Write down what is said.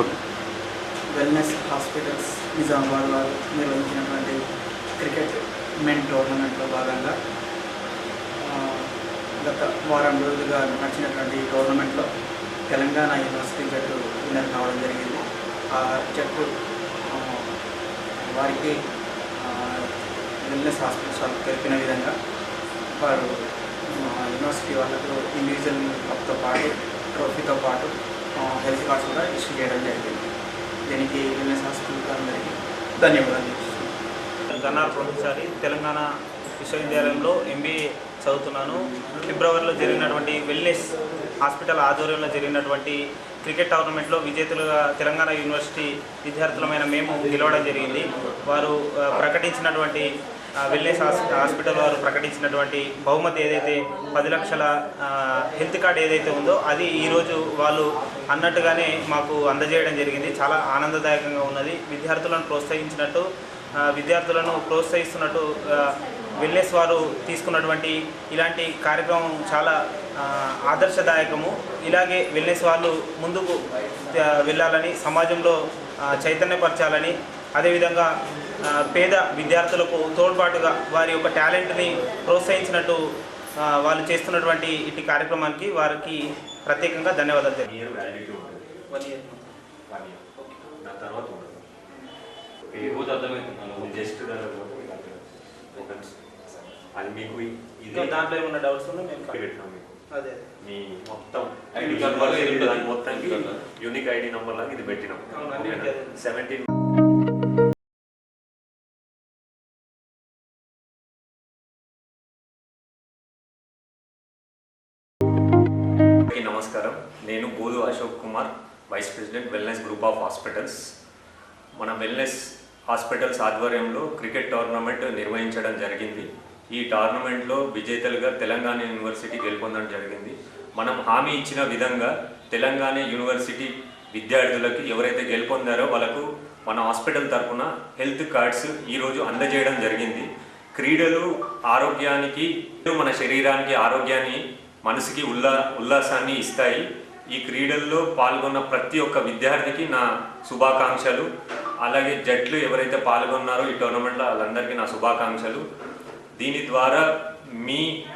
Okay wellness hospitals Nizamabad వారు నిర్వహించినటువంటి cricket men టోర్నమెంట్లో భాగంగా గత వారం రోజులుగా నడిచినటువంటి టోర్నమెంట్లో తెలంగాణ యూనివర్సిటీ జట్టు విన్నర్ కావడం జరిగింది. ఆ జట్టు వారికి వెల్నెస్ హాస్పిటల్స్ వాళ్ళకి తెలిపిన విధంగా వారు యూనివర్సిటీ వాళ్ళకు ఇండివిజువల్ కప్తో పాటు ట్రోఫీతో పాటు హెల్త్ కార్డ్స్ కూడా ఇష్యూ చేయడం జరిగింది. దీనికి వెల్నెస్ హాస్పిటల్ అందరికీ ధన్యవాదాలు గన్నార్ ప్రొఫెసరి తెలంగాణ విశ్వవిద్యాలయంలో ఎంబీఏ చదువుతున్నాను. ఫిబ్రవరిలో జరిగినటువంటి వెల్నెస్ హాస్పిటల్ ఆధ్వర్యంలో జరిగినటువంటి క్రికెట్ టోర్నమెంట్లో విజేతలుగా తెలంగాణ యూనివర్సిటీ విద్యార్థులమైన మేము గెలవడం జరిగింది. వారు ప్రకటించినటువంటి వెల్నెస్ హాస్పిటల్ వారు ప్రకటించినటువంటి బహుమతి ఏదైతే పది లక్షల హెల్త్ కార్డ్ ఏదైతే ఉందో అది ఈరోజు వాళ్ళు అన్నట్టుగానే మాకు అందజేయడం జరిగింది. చాలా ఆనందదాయకంగా ఉన్నది. విద్యార్థులను ప్రోత్సహించినట్టు విద్యార్థులను ప్రోత్సహిస్తున్నట్టు ఆ, వెల్నెస్ వారు తీసుకున్నటువంటి ఇలాంటి కార్యక్రమం చాలా ఆదర్శదాయకము. ఇలాగే వెల్నెస్ వాళ్ళు ముందుకు వెళ్ళాలని సమాజంలో చైతన్యపరచాలని అదేవిధంగా పేద విద్యార్థులకు తోడ్పాటుగా వారి యొక్క టాలెంట్ని ప్రోత్సహించినట్టు వాళ్ళు చేస్తున్నటువంటి ఇటు కార్యక్రమానికి వారికి ప్రత్యేకంగా ధన్యవాదాలు అది మీకు దాంట్లో ఏమన్నా డౌట్స్ ఉన్నా మేము అదే మీ మొత్తం ఉంటుంది. దాని మొత్తానికి. యూనిక్ ఐడి నంబర్ లాగా ఇది పెట్టినాం. సెవెంటీన్ నమస్కారం. నేను Bodhu Ashok Kumar vice president wellness group of hospitals మన వెల్నెస్ హాస్పిటల్స్ ఆధ్వర్యంలో క్రికెట్ టోర్నమెంట్ నిర్వహించడం జరిగింది. ఈ టోర్నమెంట్లో విజేతలుగా తెలంగాణ యూనివర్సిటీ గెలుపొందడం జరిగింది. మనం హామీ ఇచ్చిన విధంగా తెలంగాణ యూనివర్సిటీ విద్యార్థులకి ఎవరైతే గెలుపొందారో వాళ్ళకు మన హాస్పిటల్ తరఫున హెల్త్ కార్డ్స్ ఈరోజు అందజేయడం జరిగింది. క్రీడలు ఆరోగ్యానికి మన శరీరానికి ఆరోగ్యాన్ని మనసుకి ఉల్లా ఉల్లాసాన్ని ఇస్తాయి. ఈ క్రీడల్లో పాల్గొన్న ప్రతి ఒక్క విద్యార్థికి నా శుభాకాంక్షలు. అలాగే జట్లు ఎవరైతే పాల్గొన్నారో ఈ టోర్నమెంట్లో వాళ్ళందరికీ నా శుభాకాంక్షలు. దీని ద్వారా మీ